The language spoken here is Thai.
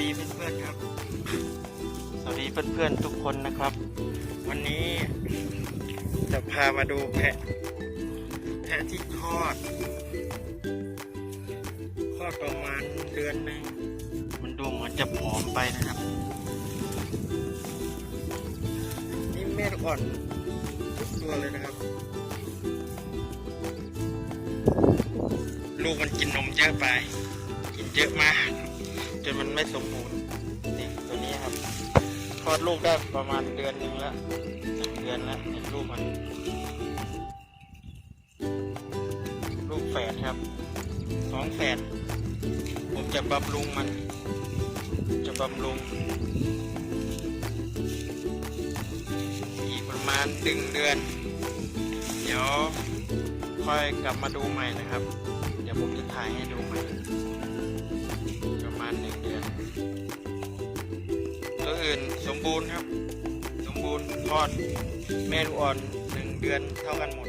ดีเพื่อนๆครับ สวัสดีเพื่อนๆทุกคนนะครับ วันนี้จะพามาดูแพะ แพะที่คลอด คลอดประมาณเดือนหนึ่งมันดูเหมือนจะผอมไปนะครับ นี่แม่อ่อนทุกตัวเลยนะครับ ลูกมันกินนมเยอะไป กินเยอะมาก จนมันไม่สมบูรณ์นี่ตัวนี้ครับคลอดลูกได้ประมาณเดือนหนึ่งแล้วหนึ่งเดือนแล้วเห็นลูกมัน ลูกแฝดครับสองแฝดผมจะบำรุงมัน จะบำรุง อีกประมาณหนึ่งเดือน เดี๋ยวค่อยกลับมาดูใหม่นะครับ เดี๋ยวผมจะถ่ายให้ดูใหม่ อื่นสมบูรณ์ครับ สมบูรณ์คลอดแม่ลูกอ่อนหนึ่งเดือนเท่ากันหมด